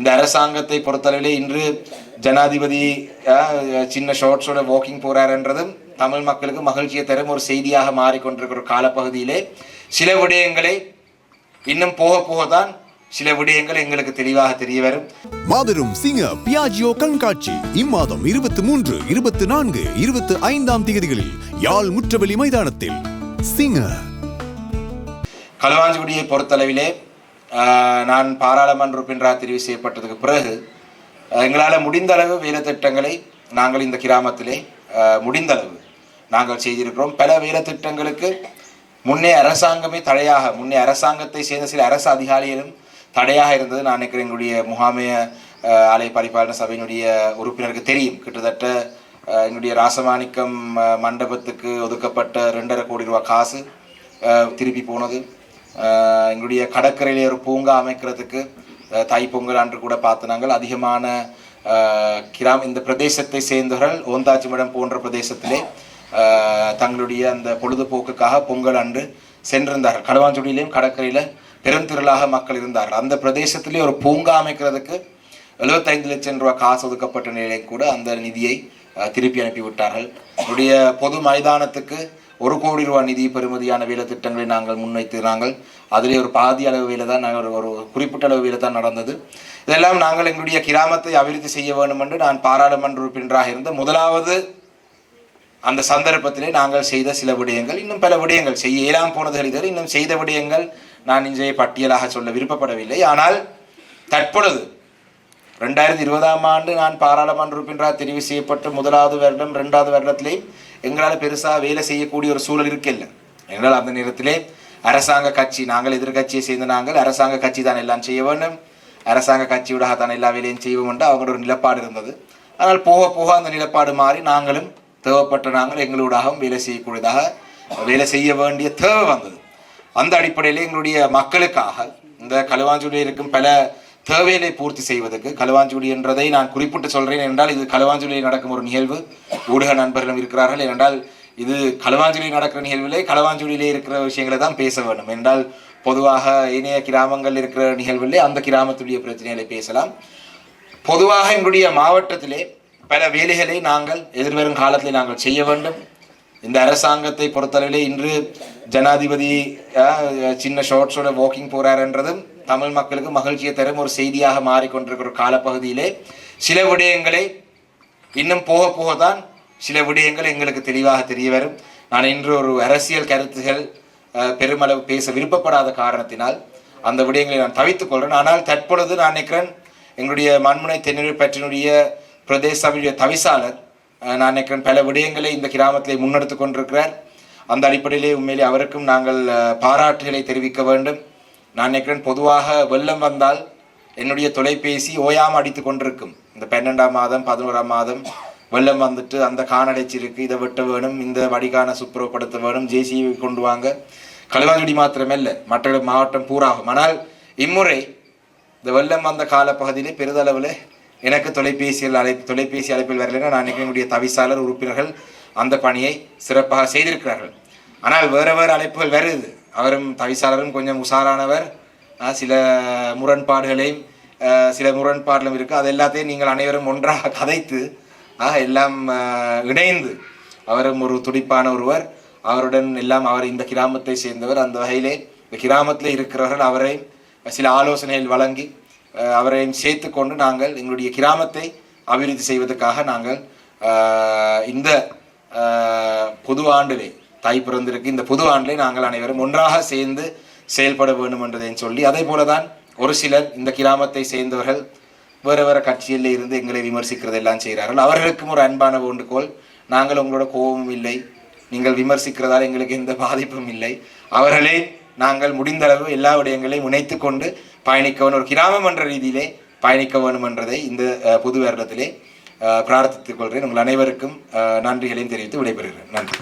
இந்த அரசாங்கத்தை பொறுத்தளவிலே இன்று ஜனாதிபதி சின்ன ஷார்ட்ஸோட வாக்கிங் போறாருன்றதும் தமிழ் மக்களுக்கு மகிழ்ச்சியை தரும் ஒரு செய்தியாக மாறிக்கொண்டிருக்கிற காலப்பகுதியிலே. சில விடயங்களை இன்னும் போக போக தான் சில விடயங்கள் எங்களுக்கு தெளிவாக தெரிய வரும். மாபெரும் சிங்க பியாஜியோ கண்காட்சி இம்மாதம் இருபத்தி மூன்று இருபத்தி நான்கு இருபத்தி ஐந்தாம் தேதிகளில் யாழ் முற்றவெளி மைதானத்தில். சிங்க. களுவாஞ்சிக்குடியை பொறுத்தளவிலே நான் பாராளுமன்ற உறுப்பினராக தெரிவு செய்யப்பட்டதுக்கு பிறகு எங்களால் முடிந்த அளவு நாங்கள் இந்த கிராமத்திலே முடிந்தளவு முடிந்த அளவு நாங்கள் செய்திருக்கிறோம். பல வேலைத்திட்டங்களுக்கு முன்னே அரசாங்கமே தடையாக முன்னே அரசாங்கத்தை சேர்ந்த சில அரசு அதிகாரிகளும் தடையாக இருந்தது. நான் நினைக்கிறேன் எங்களுடைய முகாமைய ஆலை ஆலய பரிபாலன சபையினுடைய உறுப்பினருக்கு தெரியும். கிட்டத்தட்ட என்னுடைய ராசமாணிக்கம் மண்டபத்துக்கு ஒதுக்கப்பட்ட ரெண்டரை கோடி ரூபா காசு திருப்பி போனது. எங்களுடைய கடற்கரையில் ஒரு பூங்கா அமைக்கிறதுக்கு தாய் பொங்கல் அன்று கூட பார்த்து நாங்கள் அதிகமான கிராம் இந்த பிரதேசத்தை சேர்ந்தவர்கள் ஓந்தாச்சிமடம் போன்ற பிரதேசத்திலே தங்களுடைய அந்த பொழுதுபோக்குக்காக பொங்கல் அன்று சென்றிருந்தார்கள். களுவாஞ்சுடியிலையும் கடற்கரையில் பெருந்திரளாக மக்கள் இருந்தார்கள். அந்த பிரதேசத்திலே ஒரு பூங்கா அமைக்கிறதுக்கு எழுபத்தைந்து லட்சம் ரூபாய் காசு ஒதுக்கப்பட்ட நிலையில் கூட அந்த நிதியை திருப்பி அனுப்பிவிட்டார்கள். என்னுடைய பொது மைதானத்துக்கு ஒரு கோடி ரூபாய் நிதி பெறுமதியான வேலை திட்டங்களை நாங்கள் முன்வைத்து நாங்கள் அதிலே ஒரு பாதி அளவு வேலை தான் நாங்கள் ஒரு- ஒரு குறிப்பிட்ட அளவு வேலை தான் நடந்தது. இதெல்லாம் நாங்கள் எங்களுடைய கிராமத்தை அபிவிருத்தி செய்ய வேண்டும் என்று நான் பாராளுமன்ற உறுப்பினராக இருந்த முதலாவது அந்த சந்தர்ப்பத்திலே நாங்கள் செய்த சில விடயங்கள் இன்னும் பல விடயங்கள். செய்ய இயலாம் போனது இதில் இன்னும் செய்த விடயங்கள் நான் இன்றைய பட்டியலாக சொல்ல விருப்பப்படவில்லை. ஆனால் தற்பொழுது ரெண்டாயிரத்தி இருபதாம் ஆண்டு நான் பாராளுமன்ற உறுப்பினராக தெரிவு செய்யப்பட்டு முதலாவது வருடம் ரெண்டாவது வருடத்திலே எங்களால் பெருசாக வேலை செய்யக்கூடிய ஒரு சூழல் இருக்கில்லை. எங்களால் அந்த நேரத்திலே அரசாங்க கட்சி நாங்கள் எதிர்கட்சியை சேர்ந்த நாங்கள் அரசாங்க கட்சி தான் எல்லாம் செய்ய வேண்டும். அரசாங்க கட்சியோட தான் எல்லா வேலையும் செய்வோம் என்று அவங்களோட ஒரு நிலப்பாடு இருந்தது. ஆனால் போக போக அந்த நிலப்பாடு மாறி நாங்களும் தேவைப்பட்ட நாங்கள் எங்களோடாகவும் வேலை செய்யக்கூடியதாக வேலை செய்ய வேண்டிய தேவை வந்தது. அந்த அடிப்படையில் எங்களுடைய மக்களுக்காக இந்த களுவாஞ்சூரில் இருக்கும் பல தேவைகளை பூர்த்தி செய்வதற்கு களுவாஞ்சுடி என்றதை நான் குறிப்பிட்டு சொல்கிறேன் என்றால் இது களுவாஞ்சுடியில் நடக்கும் ஒரு நிகழ்வு. ஊடக நண்பர்களும் இருக்கிறார்கள். என்றால் இது களுவாஞ்சுடியில் நடக்கிற நிகழ்விலே களுவாஞ்சுடியிலே இருக்கிற விஷயங்களை தான் பேச வேண்டும். என்றால் பொதுவாக இணைய கிராமங்கள் இருக்கிற நிகழ்விலே அந்த கிராமத்துடைய பிரச்சனைகளை பேசலாம். பொதுவாக எங்களுடைய மாவட்டத்திலே பல வேலைகளை நாங்கள் எதிர்வரும் காலத்தில் நாங்கள் செய்ய வேண்டும். இந்த அரசாங்கத்தை பொறுத்தளவிலே இன்று ஜனாதிபதி சின்ன ஷார்ட்ஸோட வாக்கிங் போகிறார் என்றதும் தமிழ் மக்களுக்கு மகிழ்ச்சியை தரும் ஒரு செய்தியாக மாறிக்கொண்டிருக்கிற காலப்பகுதியிலே சில விடயங்களை இன்னும் போக போக தான் சில விடயங்கள் எங்களுக்கு தெளிவாக தெரிய வரும் நான் இன்று ஒரு அரசியல் கருத்துகள் பெருமளவு பேச விருப்பப்படாத காரணத்தினால் அந்த விடயங்களை நான் தவித்துக் கொள்கிறேன் ஆனால் தற்பொழுது நான் நினைக்கிறேன் எங்களுடைய மண்முனை தென்னிலை பற்றினுடைய பிரதேச சபையுடைய தவிசாளர் நான் நினைக்கிறேன் பல விடயங்களை இந்த கிராமத்திலே முன்னெடுத்து கொண்டிருக்கிறார். அந்த அடிப்படையிலே உண்மையிலே அவருக்கும் நாங்கள் பாராட்டுகளை தெரிவிக்க வேண்டும். நான் நினைக்கிறேன் பொதுவாக வெள்ளம் வந்தால் என்னுடைய தொலைபேசி ஓயாமல் அடித்து கொண்டிருக்கும். இந்த பன்னெண்டாம் மாதம் பதினோராம் மாதம் வெள்ளம் வந்துட்டு அந்த காணடைச்சிருக்கு இதை வெட்ட வேணும் இந்த வடிகான சுப்புறப்படுத்த வேணும் ஜேசிபி கொண்டு வாங்க. களுவாங்குடி மாத்திரமல்ல மற்ற மாவட்டம் பூராகும். ஆனால் இம்முறை இந்த வெள்ளம் வந்த காலப்பகுதியிலே பெரிதளவில் எனக்கு தொலைபேசியில் அழைப்பு தொலைபேசி அழைப்பில் வரலைன்னா நான் நினைக்கிறேன் என்னுடைய தவிசாளர் உறுப்பினர்கள் அந்த பணியை சிறப்பாக செய்திருக்கிறார்கள். ஆனால் வேறு வேறு அழைப்புகள் வருது. அவரும் தவிசாளரும் கொஞ்சம் உஷாரானவர். சில முரண்பாடுகளையும் சில முரண்பாடுகளும் இருக்குது அது எல்லாத்தையும் நீங்கள் அனைவரும் ஒன்றாக கதைத்து எல்லாம் இணைந்து அவரும் ஒரு துடிப்பான ஒருவர். அவருடன் எல்லாம் அவர் இந்த கிராமத்தை சேர்ந்தவர். அந்த வகையிலே இந்த கிராமத்தில் இருக்கிறவர்கள் அவரை சில ஆலோசனைகள் வழங்கி அவரையும் சேர்த்து கொண்டு நாங்கள் எங்களுடைய கிராமத்தை அபிவிருத்தி செய்வதற்காக நாங்கள் இந்த பொது ஆண்டிலே தாய் பிறந்திருக்கு. இந்த புது ஆண்டிலே நாங்கள் அனைவரும் ஒன்றாக சேர்ந்து செயல்பட வேண்டும் என்றதை சொல்லி அதே போலதான் ஒரு சிலர் இந்த கிராமத்தை சேர்ந்தவர்கள் வேறு வேறு கட்சியில் இருந்து எங்களை விமர்சிக்கிறது எல்லாம் செய்கிறார்கள். அவர்களுக்கும் ஒரு அன்பான வேண்டுகோள் நாங்கள் உங்களோட கோபமும் இல்லை நீங்கள் விமர்சிக்கிறதால் எங்களுக்கு எந்த பாதிப்பும் இல்லை. அவர்களே நாங்கள் முடிந்த அளவு எல்லா விடயங்களையும் இணைத்து கொண்டு பயணிக்க வேண்டும். ஒரு கிராமம் என்ற ரீதியிலே பயணிக்க வேண்டும் என்றதை இந்த புது வருடத்திலே பிரார்த்தித்துக் கொள்கிறேன். உங்கள் அனைவருக்கும் நன்றிகளையும் தெரிவித்து விடைபெறுகிறேன். நன்றி.